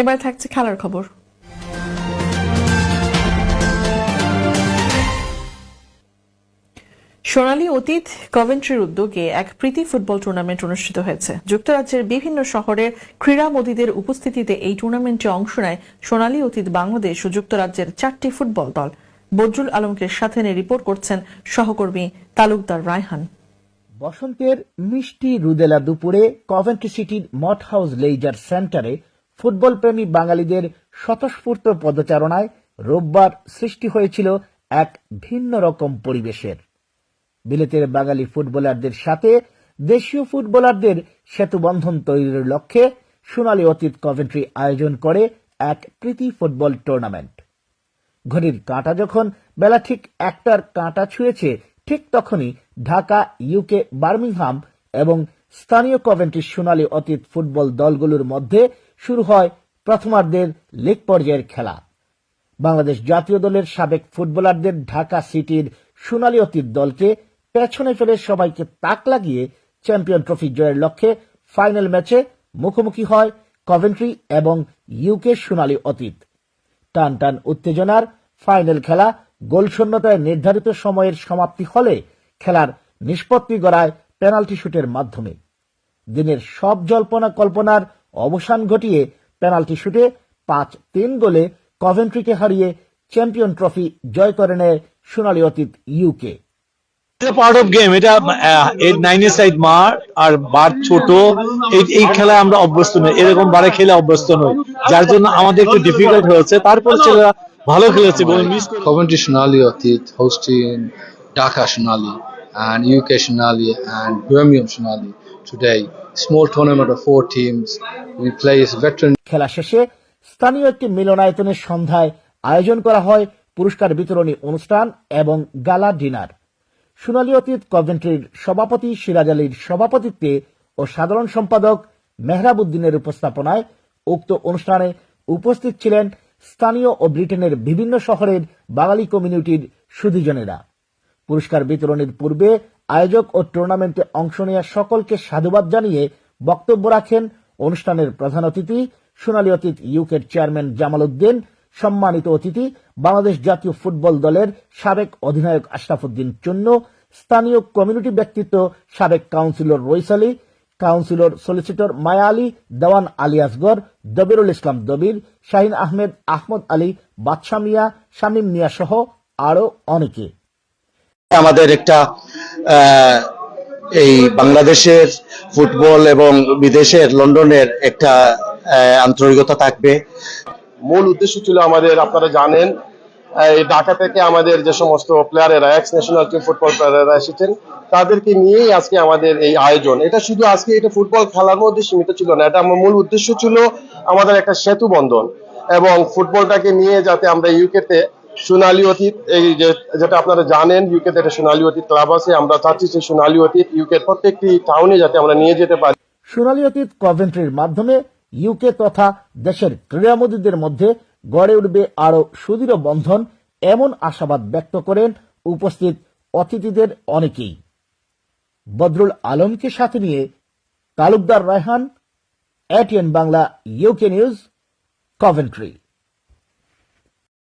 এবার থাকছে খেলার খবর। সোনালী অতীত কভেন্ট্রির উদ্যোগে এক প্রীতি ফুটবল টুর্নামেন্ট অনুষ্ঠিত হয়েছে। যুক্তরাজ্যের বিভিন্ন শহরের ক্রীড়ামোদীদের উপস্থিতিতে এই টুর্নামেন্টে অংশ নেয় সোনালী অতীত বাংলাদেশ ও যুক্তরাজ্যের চারটি ফুটবল দল। বজরুল আলমকে সাথে নিয়ে রিপোর্ট করছেন সহকর্মী তালুকদার রায়হান। বসন্তের মিষ্টি রুদেলা দুপুরে কভেন্ট্রি সিটির Moat house leisure centre football প্রেমী বাঙালিদের স্বতঃস্ফূর্ত পদচারণায় রোববার সৃষ্টি হয়েছিল এক ভিন্ন রকম পরিবেশের। বিলেতের বাঙালি ফুটবলারদের সাথে দেশীয় ফুটবলারদের সেতুবন্ধন তৈরির লক্ষ্যে সোনালী অতীত কভেন্ট্রি আয়োজন করে এক প্রীতি ফুটবল টুর্নামেন্ট। ঘড়ির কাঁটা যখন বেলা ঠিক একটার কাঁটা ছুঁয়েছে, ঠিক তখনই ঢাকা ইউকে বার্মিংহাম এবং স্থানীয় কভেন্ট্রি সোনালী অতীত ফুটবল দলগুলোর মধ্যে শুরু হয় প্রথমার্ধের লীগ পর্যায়ের খেলা। বাংলাদেশ জাতীয় দলের সাবেক ফুটবলারদের ঢাকা সিটির সোনালী অতীত দলকে পেছনে ফেলে সবাইকে তাক লাগিয়ে চ্যাম্পিয়ন ট্রফি জয়ের লক্ষ্যে ফাইনাল ম্যাচে মুখোমুখি হয় কভেন্ট্রি এবং ইউকে সোনালী অতীত। টান টান উত্তেজনার ফাইনাল খেলা গোলশূন্যতায় নির্ধারিত সময়ের সমাপ্তি হলে খেলার নিষ্পত্তি গড়ায় পেনাল্টি শুটের মাধ্যমে। দিনের সব জল্পনা কল্পনার অবসান ঘটিয়ে পেনাল্টি শুটে পাঁচ তিন গোলে কভেন্ট্রিকে হারিয়ে চ্যাম্পিয়ন ট্রফি জয় করে নেয় সোনালী অতীত ইউকে। পার্ট অফ গেম এটা নাইনের সাইড মার আর বার ছোট এই এই খেলায় আমরা অভ্যস্ত নই এরকম বারে খেলে অভ্যস্ত নই। যার জন্য আমাদের একটু ডিফিকাল্ট হয়েছে তারপর ছেলেরা ভালো খেলেছে এবং miss Coventry Sonali Atit hosting Dhaka Sonali and UK Sonali and Birmingham Sonali today. Small tournament of four teams. We play as veteran খেলা শেষে স্থানীয় একটি মিলনায়তনের সন্ধ্যায় আয়োজন করা হয় পুরস্কার বিতরণী অনুষ্ঠান এবং গালা ডিনার সোনালী অতীত কভেন্ট্রির সভাপতি সিরাজ আলীর সভাপতিত্বে ও সাধারণ সম্পাদক মেহরাব উদ্দিনের উপস্থাপনায় উক্ত অনুষ্ঠানে উপস্থিত ছিলেন স্থানীয় ও ব্রিটেনের বিভিন্ন শহরের বাঙালি কমিউনিটির সুধীজনেরা পুরস্কার বিতরণের পূর্বে আয়োজক ও টুর্নামেন্টে অংশ নেওয়া সকলকে সাধুবাদ জানিয়ে বক্তব্য রাখেন অনুষ্ঠানের প্রধান অতিথি, সোনালী অতীত ইউকের চেয়ারম্যান জামাল উদ্দিন, সম্মানিত অতিথি, বাংলাদেশ জাতীয় ফুটবল দলের সাবেক অধিনায়ক আশরাফুদ্দিন চুন্নু, স্থানীয় কমিউনিটি ব্যক্তিত্ব সাবেক councillor Rais Ali, councillor solicitor Maya Ali, Dewan Ali Asgar, Dabirul Islam Dabir, Shahin Ahmed, Ahmad Ali, Badsha Mia, Shamim Mia সহ আরও অনেকে। আমাদের একটা এই বাংলাদেশের ফুটবল এবং বিদেশের লন্ডনের একটা আন্তরিকতা থাকবে। মূল উদ্দেশ্য ছিল আমাদের, আপনারা জানেন এই ঢাকা থেকে আমাদের যে সমস্ত প্লেয়ারেরা এক্স ন্যাশনাল টিম ফুটবল প্লেয়ারেরা এসেছেন, তাদেরকে নিয়েই আজকে আমাদের এই আয়োজন। এটা শুধু আজকে এটা ফুটবল খেলার মধ্যে সীমিত ছিল না, এটা আমার মূল উদ্দেশ্য ছিল আমাদের একটা সেতু বন্ধন এবং ফুটবলটাকে নিয়ে যাতে আমরা ইউকেতে সোনালী অতীত, এই যেটা আপনারা জানেন ইউকেতে একটা সোনালী অতীত ক্লাব আছে, আমরা চাচ্ছি সেই সোনালী অতীত ইউকের প্রত্যেকটি টাউনে যাতে আমরা নিয়ে যেতে পারি। সোনালি অতীত কভেন্ট্রির মাধ্যমে ইউকে তথা দেশের ক্রীড়ামোদীদের মধ্যে গড়ে উঠবে আরও সুদৃঢ় বন্ধন, এমন আশাবাদ ব্যক্ত করেন উপস্থিত অতিথিদের অনেকেই। বদরুল আলমকে সাথে নিয়ে Talukdar Raihan A T N Bangla U K news Coventry